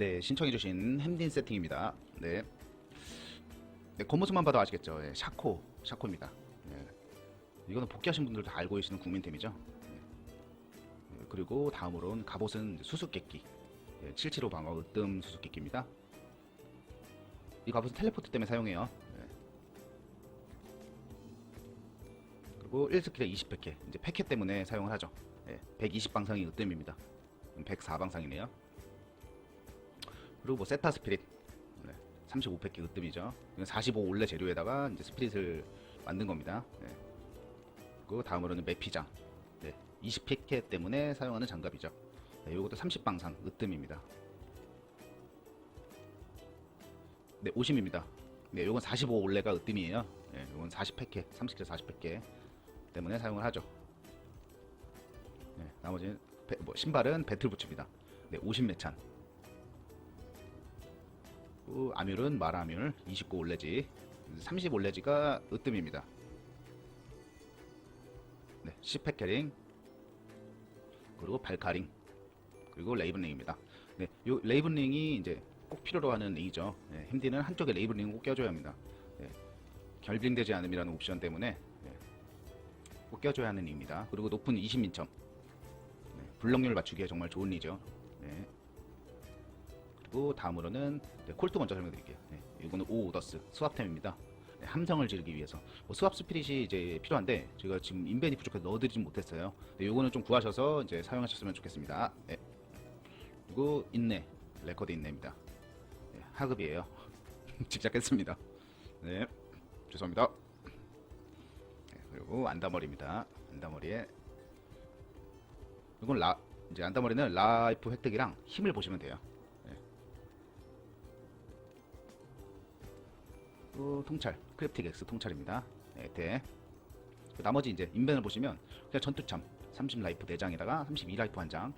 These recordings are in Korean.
네, 신청해주신 햄딘 세팅입니다. 네. 네, 겉모습만 봐도 아시겠죠? 예, 샤코, 샤코입니다. 예. 이거는 복귀하신 분들 다 알고 계시는 국민템이죠. 예. 예, 그리고 다음으로는 갑옷은 수수께끼. 예, 775 방어 으뜸 수수께끼입니다. 이 갑옷은 텔레포트 때문에 사용해요. 예. 그리고 1스킬에 20패캐, 이제 패캐 때문에 사용을 하죠. 예, 120방상이 으뜸입니다. 104방상이네요. 그리고 뭐 세타 스피릿 네, 35팩기 으뜸이죠. 이건 45 올레 재료에다가 이제 스피릿을 만든 겁니다. 네. 그리고 다음으로는 매피장 네, 20팩케 때문에 사용하는 장갑이죠. 네, 이것도 30방상 으뜸입니다. 네, 50입니다. 네, 요건 45 올레가 으뜸이에요. 네, 요건 40팩케, 30개 40팩케 때문에 사용을 하죠. 네, 나머지는 배- 뭐 신발은 배틀 부츠입니다. 네, 50매찬. 그 아뮬은 마라뮬 29 올레지 30 올레지가 으뜸입니다. 네, 10팩 캐링 그리고 발카링 그리고 레이븐링입니다. 네, 요 레이븐링이 이제 꼭 필요로 하는 링이죠. 네, 힘디는 한쪽에 레이븐링을 꼭 껴줘야 합니다. 네, 결빙되지 않음이라는 옵션 때문에 네, 꼭 껴줘야 하는 링입니다. 그리고 높은 20민점 네, 블럭률 맞추기에 정말 좋은 링이죠. 네. 그리고 다음으로는 네, 콜트 먼저 설명드릴게요. 네, 이거는 오더스 스왑템입니다. 네, 함정을 지르기 위해서 뭐 스왑 스피릿이 이제 필요한데 제가 지금 인벤이 부족해서 넣어드리진 못했어요. 네, 요거는 좀 구하셔서 이제 사용하셨으면 좋겠습니다. 네. 그리고 인내 레코드 인내입니다. 네, 하급이에요. 집착했습니다. 네, 죄송합니다. 네, 그리고 안다머리입니다. 안다머리에 이건 라 이제 안다머리는 라이프 획득이랑 힘을 보시면 돼요. 그 통찰 크립틱 X 통찰입니다. 네, 대. 그 나머지 이제 인벤을 보시면 그냥 전투참 30 라이프 4장에다가 32 라이프 한 장.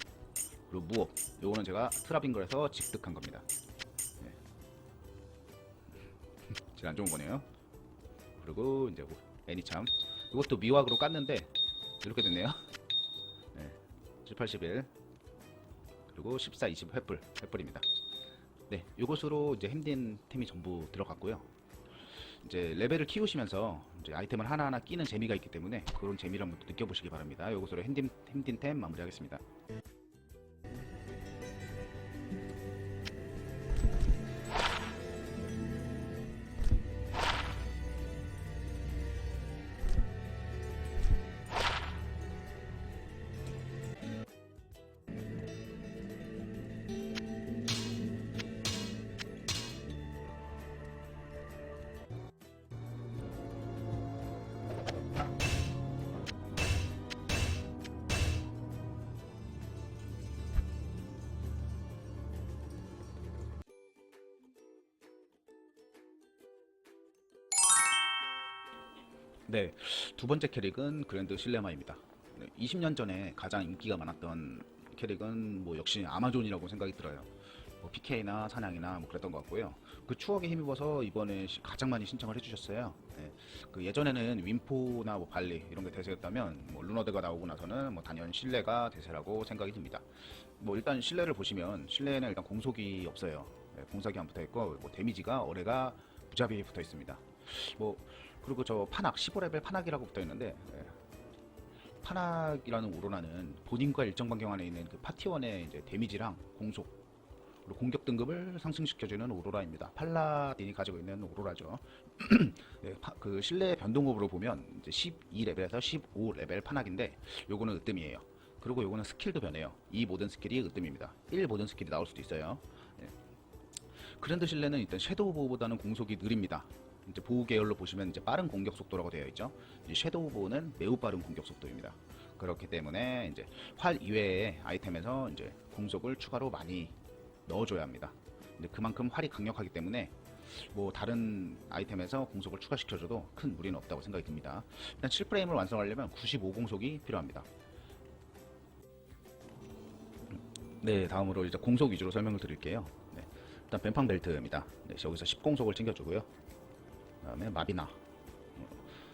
그리고 무업. 요거는 제가 트라빙 거에서 직득한 겁니다. 네. 제일 안 좋은 거네요. 그리고 이제 뭐 애니참. 이것도 미확으로 깠는데 이렇게 됐네요. 네. 7, 81 그리고 14, 20 횃불 횃불입니다. 네, 요것으로 이제 힘든 템이 전부 들어갔고요. 이제 레벨을 키우시면서 이제 아이템을 하나하나 끼는 재미가 있기 때문에 그런 재미를 한번 느껴보시기 바랍니다. 이것으로 핸딘 핸딘템 마무리하겠습니다. 네, 두 번째 캐릭은 그랜드 실레마입니다. 네, 20년 전에 가장 인기가 많았던 캐릭은 뭐 역시 아마존이라고 생각이 들어요. 뭐 PK나 사냥이나 뭐 그랬던 것 같고요. 그 추억에 힘입어서 이번에 시- 가장 많이 신청을 해주셨어요. 네, 그 예전에는 윈포나 뭐 발리 이런 게 대세였다면 뭐 루너드가 나오고 나서는 뭐 단연 실내가 대세라고 생각이 듭니다. 뭐 일단 실내를 보시면 실내에는 일단 공속이 없어요. 네, 공속이 안 붙어 있고 뭐 데미지가 어뢰가 무자비에 붙어 있습니다. 뭐 그리고 저 판악 15레벨 판악이라고 붙어 있는데 예. 판악이라는 오로라는 본인과 일정 반경 안에 있는 그 파티원의 이제 데미지랑 공속 그리고 공격 등급을 상승시켜주는 오로라입니다. 팔라딘이 가지고 있는 오로라죠. 네, 파- 그 실내 변동급으로 보면 이제 12레벨에서 15레벨 판악인데 요거는 으뜸이에요. 그리고 요거는 스킬도 변해요. 이 모든 스킬이 으뜸입니다. 1 모든 스킬이 나올 수도 있어요. 예. 그랜드 실내는 일단 섀도우 보호보다는 공속이 느립니다. 이제 보호 계열로 보시면 이제 빠른 공격 속도라고 되어 있죠. 이 섀도우 보호는 매우 빠른 공격 속도입니다. 그렇기 때문에 이제 활 이외의 아이템에서 이제 공속을 추가로 많이 넣어줘야 합니다. 근데 그만큼 활이 강력하기 때문에 뭐 다른 아이템에서 공속을 추가시켜줘도 큰 무리는 없다고 생각이 듭니다. 일단 7프레임을 완성하려면 95 공속이 필요합니다. 네, 다음으로 이제 공속 위주로 설명을 드릴게요. 네, 일단 뱀팡 벨트입니다. 네, 여기서 10 공속을 챙겨주고요. 그다음에 마비나 어,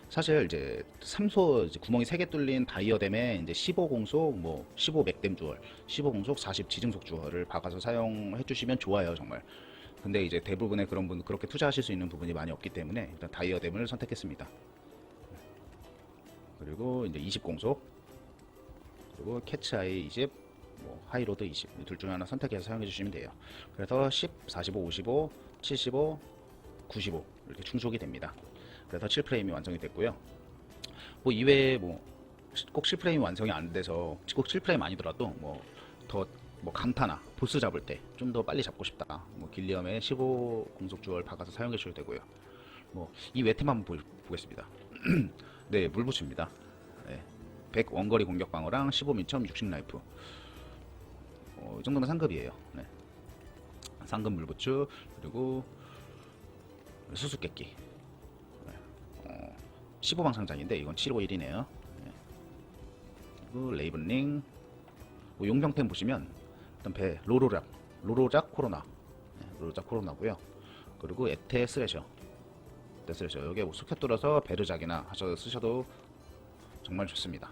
사실 이제 삼소 이제 구멍이 세 개 뚫린 다이어댐에 이제 15 공속, 뭐 15 맥댐 주얼, 15 공속, 40 지증속 주얼을 박아서 사용해 주시면 좋아요, 정말. 근데 이제 대부분의 그런 분 그렇게 투자하실 수 있는 부분이 많이 없기 때문에 일단 다이어댐을 선택했습니다. 그리고 이제 20 공속, 그리고 캐치아이 20, 뭐 하이로드 20 둘 중에 하나 선택해서 사용해 주시면 돼요. 그래서 10, 45, 55, 75, 95 이렇게 충족이 됩니다. 그래서 7프레임이 완성이 됐고요. 뭐 이외에 뭐 꼭 7프레임 완성이 안 돼서 꼭 7프레임 아니더라도 뭐더 뭐 강타나 보스 잡을 때 좀 더 빨리 잡고 싶다. 뭐 길리엄의 15 공속 주얼 박아서 사용해 주셔도 되고요. 뭐 이 외템 한번 보, 보겠습니다. 네, 물부츠입니다. 네. 100 원거리 공격 방어랑 15민첨 60 라이프. 어, 이 정도면 상급이에요. 네. 상급 물부츠 그리고 수수께끼. 네. 어, 15방 상장인데 이건 751이네요. 그리고 레이븐링. 뭐 용병템 보시면 일단 배 로로락, 로로작 코로나, 네, 로로작 코로나고요. 그리고 에테 스레셔, 에테 스레셔 여기에 뭐 스캡 뚫어서 베르작이나 하셔 쓰셔도 정말 좋습니다.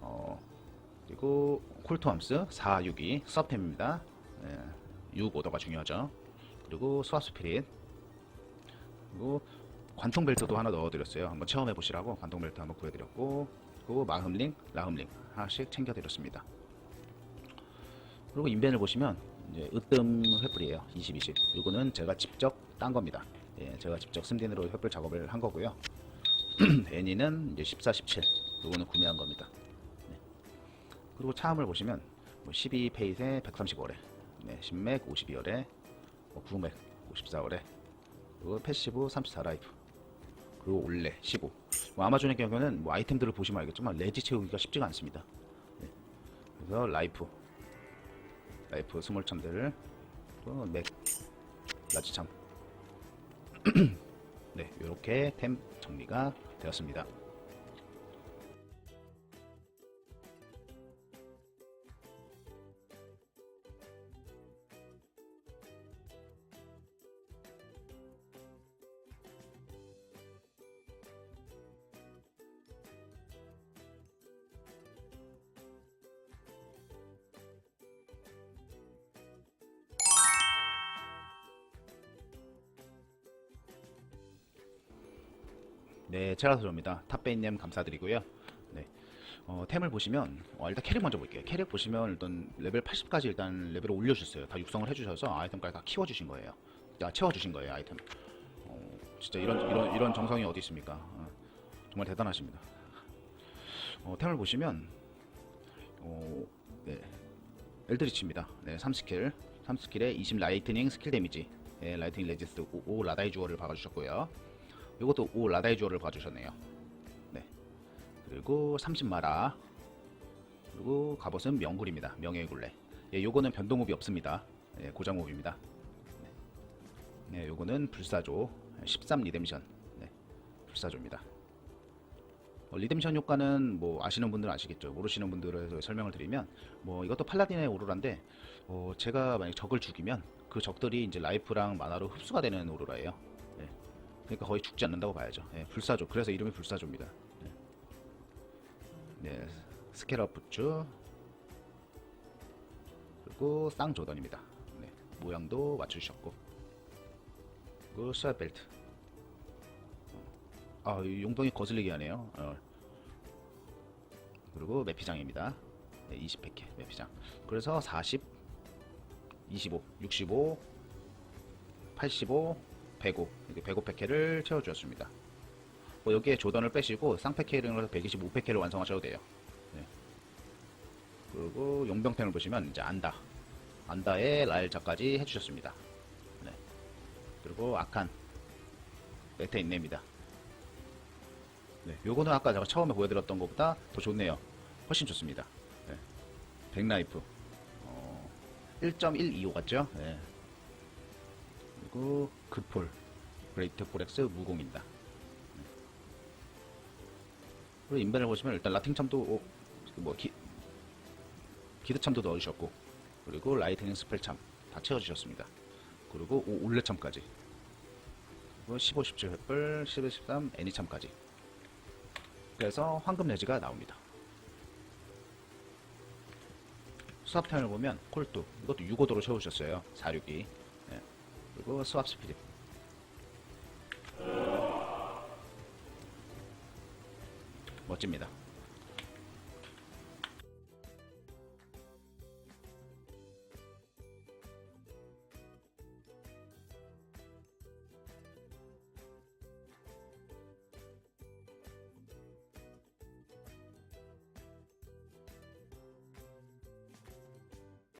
어, 그리고 콜토함스 462 서템입니다. 네, 6 오더가 중요하죠. 그리고 스와스피릿 그리고 관통 벨트도 하나 넣어드렸어요. 한번 체험해 보시라고 관통 벨트 한번 구해드렸고 그리고 마흠링, 라흠링 하나씩 챙겨드렸습니다. 그리고 인벤을 보시면 이제 으뜸 횃불이에요. 20, 20. 이거는 제가 직접 딴 겁니다. 예, 제가 직접 스딘으로 횃불 작업을 한 거고요. 애니는 이제 14, 17. 이거는 구매한 겁니다. 네. 그리고 차음을 보시면 뭐 12 페이스에 135래, 네, 10맥 52열에 뭐 9맥 54월에 그리고 패시브 34 라이프 그리고 올레 15 뭐 아마존의 경우는 뭐 아이템들을 보시면 알겠지만 레지 채우기가 쉽지가 않습니다 네. 그래서 라이프 라이프 스몰 참들을 또맥 라지 참 네, 이렇게 템 정리가 되었습니다. 네, 체라소입니다. 탑베인님 감사드리고요. 네, 어, 템을 보시면 어, 일단 캐릭 먼저 볼게요. 캐릭 보시면 일단 레벨 80까지 일단 레벨을 올려주셨어요. 다 육성을 해주셔서 아이템까지 다 키워주신 거예요. 다 채워주신 거예요 아이템. 어, 진짜 이런 이런 이런 정성이 어디 있습니까? 어, 정말 대단하십니다. 어, 템을 보시면 어, 네, 엘드리치입니다. 네, 3스킬, 3스킬에 20 라이트닝 스킬 데미지, 네, 라이트닝 레지스트 5, 5 라다이 주어를 박아주셨고요. 이것도 5 라다이 주어를 봐주셨네요. 네. 그리고 30마라. 그리고 갑옷은 명굴입니다. 명예의 굴레. 예, 요거는 변동호비 없습니다. 예, 고정호비입니다. 네. 네, 요거는 불사조 13 리뎀션. 네. 불사조입니다. 어, 리뎀션 효과는 뭐 아시는 분들은 아시겠죠. 모르시는 분들에서 설명을 드리면 뭐 이것도 팔라딘의 오로라인데 어, 제가 만약 적을 죽이면 그 적들이 이제 라이프랑 마나로 흡수가 되는 오로라예요. 네. 그러니까 거의 죽지 않는다고 봐야죠. 예, 불사조. 그래서 이름이 불사조입니다. 네, 네 스케럽 부츠 그리고 쌍조던입니다. 네, 모양도 맞추셨고 그리고 스왑 벨트. 아, 이 용병이 거슬리게 하네요. 어. 그리고 매피장입니다. 네, 20팩에 매피장. 그래서 40, 25, 65, 85, 105 이렇게 105 패케를 채워주었습니다. 뭐 여기에 조던을 빼시고 쌍패케링으로 125 패케를 완성하셔도 돼요. 네. 그리고 용병템을 보시면 이제 안다, 안다의 라일자까지 해주셨습니다. 네. 그리고 아칸, 레테 인내입니다. 네, 요거는 아까 제가 처음에 보여드렸던 것보다 더 좋네요. 훨씬 좋습니다. 네. 백라이프 어, 1.125 같죠? 네. 그리고 그폴 그레이트 포렉스 무공입니다. 그리고 인벤을 보시면 일단 라틴 참도 어, 뭐 기, 기드 참도 넣어주셨고 그리고 라이트닝 스펠 참 다 채워주셨습니다. 그리고 오, 올레 참까지 그리고 15, 17 횃불, 11, 13 애니 참까지 그래서 황금 내지가 나옵니다. 수사편을 보면 콜도 이것도 6호도로 채우셨어요. 462 그리고 수압 스피릿 멋집니다.